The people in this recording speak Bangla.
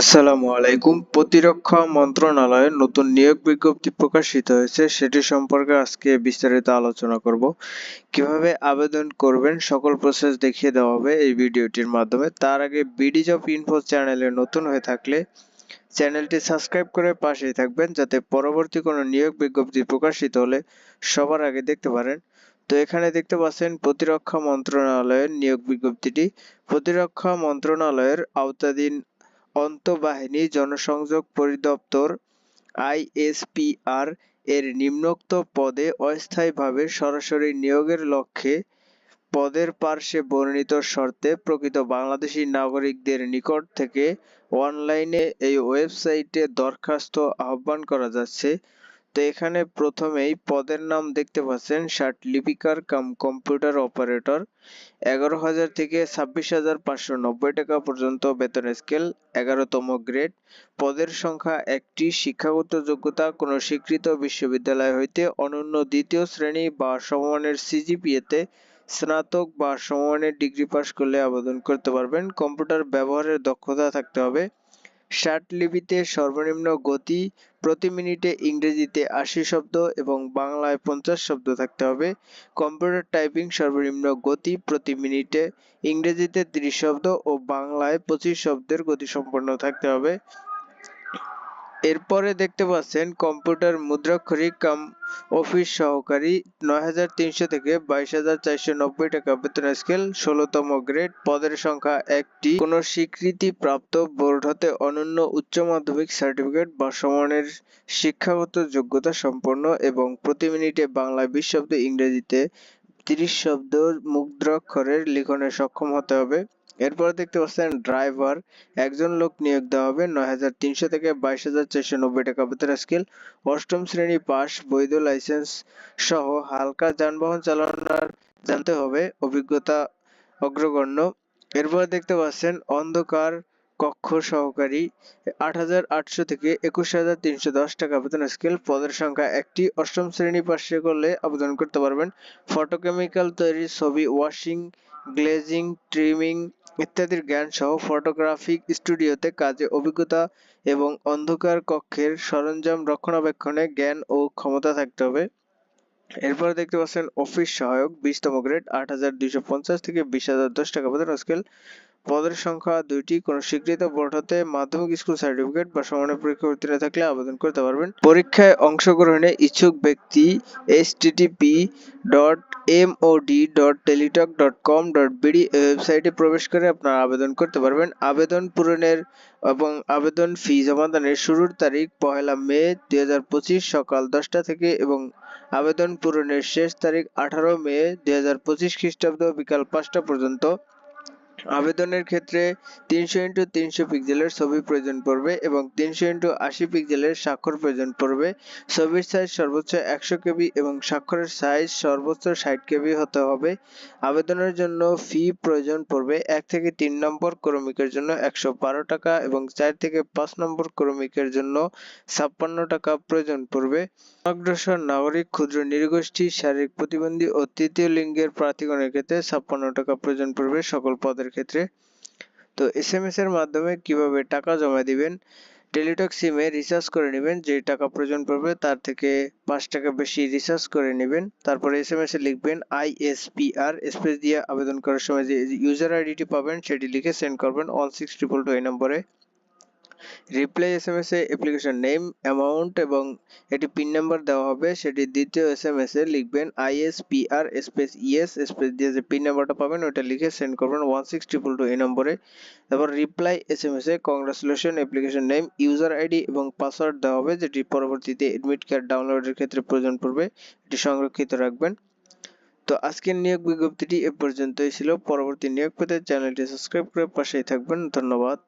আসসালামু আলাইকুম। প্রতিরক্ষা মন্ত্রণালয়ের নতুন নিয়োগ বিজ্ঞপ্তি প্রকাশিত হয়েছে। সেটি সম্পর্কে আজকে বিস্তারিত আলোচনা করব। কীভাবে আবেদন করবেন, সকল প্রসেস দেখিয়ে দেওয়া হবে এই ভিডিওটির মাধ্যমে। তার আগে বিডি জব ইনফো চ্যানেলে নতুন হয়ে থাকলে চ্যানেলটি সাবস্ক্রাইব করে পাশেই থাকবেন, যাতে পরবর্তী কোনো নিয়োগ বিজ্ঞপ্তি প্রকাশিত হলে সবার আগে দেখতে পারেন। তো এখানে দেখতে পাচ্ছেন, প্রতিরক্ষা মন্ত্রণালয়ের নিয়োগ বিজ্ঞপ্তিটি। প্রতিরক্ষা মন্ত্রণালয়ের আওতাধীন অন্তঃবাহিনী জনসংযোগ পরিদপ্তর আইএসপিআর এর নিম্নোক্ত পদে অস্থায়ীভাবে সরাসরি নিয়োগের লক্ষ্যে পদের পার্শ্বে বর্ণিত শর্তে প্রকৃত বাংলাদেশী নাগরিকদের নিকট থেকে অনলাইনে এই ওয়েবসাইটে দরখাস্ত আহ্বান করা যাচ্ছে। তো এখানে প্রথমেই পদের নাম দেখতে পাচ্ছেন ষাট লিপিকার কাম কম্পিউটার অপারেটর। এগারো হাজার থেকে ছাব্বিশ হাজার পাঁচশো নব্বই টাকা পর্যন্ত বেতন স্কেল, এগারোতম গ্রেড। পদের সংখ্যা একটি, শিক্ষাগত যোগ্যতা কোনো স্বীকৃত বিশ্ববিদ্যালয় হইতে অনন্য দ্বিতীয় শ্রেণি বা সমমানের সিজিপিএতে স্নাতক বা সমমানের ডিগ্রি পাশ করলে আবেদন করতে পারবেন। কম্পিউটার ব্যবহারের দক্ষতা থাকতে হবে। ষাট লিপিতে সর্বনিম্ন গতি প্রতি মিনিটে ইংরেজিতে আশি শব্দ এবং বাংলায় পঞ্চাশ শব্দ থাকতে হবে। কম্পিউটার টাইপিং সর্বনিম্ন গতি প্রতি মিনিটে ইংরেজিতে ত্রিশ শব্দ ও বাংলায় পঁচিশ শব্দের গতি সম্পন্ন থাকতে হবে। এরপরে দেখতে পাচ্ছেন কম্পিউটার মুদ্রাক্ষরিক কাম অফিস সহকারী নয় হাজার তিনশো থেকে বাইশ হাজার চারশো নব্বই টাকা বেতন স্কেল, ষোলোতম গ্রেড। পদের সংখ্যা একটি। কোনো স্বীকৃতি প্রাপ্ত বোর্ড হতে অনন্য উচ্চ মাধ্যমিক সার্টিফিকেট বা সমানের শিক্ষাগত যোগ্যতা সম্পন্ন এবং প্রতি মিনিটে বাংলায় বিশ শব্দ ইংরেজিতে তিরিশ শব্দ মুদ্রাক্ষরের লিখনে সক্ষম হতে হবে। এরপর দেখতে পাচ্ছেন, ড্রাইভার, একজন লোক নিয়োগ দেওয়া হবে। নয় হাজার তিনশো থেকে বাইশ হাজার চারশো নব্বই টাকা বেতন স্কেল। অষ্টম শ্রেণি পাস, বৈধ লাইসেন্স সহ হালকা যানবাহন চালানোর জানতে হবে। অভিজ্ঞতা অগ্রগণ্য। এরপর দেখতে পাচ্ছেন, অন্ধকার কক্ষ সহকারী আট হাজার আটশো থেকে একুশ হাজার তিনশো দশ টাকা বেতন স্কেল। পদের সংখ্যা একটি। অষ্টম শ্রেণি পাশে করলে আবেদন করতে পারবেন। ফটোকেমিক্যাল তৈরি ছবি, ওয়াশিং, গ্লেজিং, ট্রিমিং ইত্যাদির জ্ঞান সহ ফটোগ্রাফিক স্টুডিওতে কাজে অভিজ্ঞতা এবং অন্ধকার কক্ষের সরঞ্জাম রক্ষণাবেক্ষণে জ্ঞান ও ক্ষমতা থাকতে হবে। এরপর দেখতে পাচ্ছেন অফিস সহায়ক, বিশতম গ্রেড, আট হাজার দুইশো পঞ্চাশ থেকে বিশ হাজার দশ টাকা বেতন স্কেল। পদের সংখ্যা দুইটি। কোন স্বীকৃত বোর্ড হতে মাধ্যমিক স্কুল সার্টিফিকেট বা সমানের পরীক্ষা উত্তীর্ণ থাকলে আবেদন করতে পারবেন। পরীক্ষায় অংশগ্রহণে ইচ্ছুক ব্যক্তি http dot MOD dot Teletalk dot com dot BD ওয়েবসাইটে প্রবেশ করে আপনারা আবেদন করতে পারবেন। আবেদন পূরণের এবং আবেদন ফি জমাদানের শুরুর তারিখ পহেলা মে দু হাজার পঁচিশ সকাল দশটা থেকে এবং আবেদন পূরণের শেষ তারিখ আঠারো মে দু হাজার পঁচিশ খ্রিস্টাব্দ বিকাল পাঁচটা পর্যন্ত। আবেদনের ক্ষেত্রে তিনশো ইন্টু তিনশো পিক্সেলের ছবি প্রয়োজন পড়বে এবং তিনশো ইন্টু আশি পিক্সেলের স্বাক্ষর প্রয়োজন পড়বে। ছবির সাইজ সর্বোচ্চ একশো কেবি এবং স্বাক্ষরের সাইজ সর্বোচ্চ ষাট কেবি হতে হবে। আবেদনের জন্য ফি প্রয়োজন পড়বে এক থেকে তিন নম্বর ক্রমিকের জন্য একশো বারো টাকা এবং চার থেকে পাঁচ নম্বর ক্রমিকের জন্য ছাপ্পান্ন টাকা প্রয়োজন পড়বে। অগ্রসর নাগরিক, ক্ষুদ্র নৃগোষ্ঠী শারীরিক প্রতিবন্ধী ও তৃতীয় লিঙ্গের প্রার্থীগণের ক্ষেত্রে ছাপ্পান্ন টাকা প্রয়োজন পড়বে। সকল পদের ক্ষেত্রে। তো এস এম এস এর মাধ্যমে কীভাবে টাকা জমা দিবেন? টেলিটক সিমে রিচার্জ করে নেবেন, যে টাকা প্রয়োজন পড়বে তার থেকে পাঁচ টাকা বেশি রিচার্জ করে নেবেন। তারপরে এস এম এস এ লিখবেন আইএসপিআর স্পেস দিয়ে আবেদন করার সময় যে ইউজার আইডিটি পাবেন সেটি লিখে সেন্ড করবেন অন সিক্স ট্রিপল টু এই নম্বরে। রিপ্লাই এস এম এস এ অ্যাপ্লিকেশন নেম অ্যামাউন্ট এবং এটি পিন নাম্বার দেওয়া হবে। সেটি দ্বিতীয় এস এম এস এ লিখবেন আইএসপিআর স্পেস ইএস স্পেস দিয়ে যে পিন নাম্বারটা পাবেন ওটা লিখে সেন্ড করবেন ওয়ান সিক্স ট্রিপল টু এই নম্বরে। তারপর রিপ্লাই এস এম এস এ congratulation application name user ID এবং পাসওয়ার্ড দেওয়া হবে, যেটি পরবর্তীতে এডমিট কার্ড ডাউনলোডের ক্ষেত্রে প্রয়োজন পড়বে। এটি সংরক্ষিত রাখবেন। তো আজকের নিয়োগ বিজ্ঞপ্তিটি এ পর্যন্তই ছিল। পরবর্তী নিয়োগ পেতে চ্যানেলটি সাবস্ক্রাইব করে পাশেই থাকবেন। ধন্যবাদ।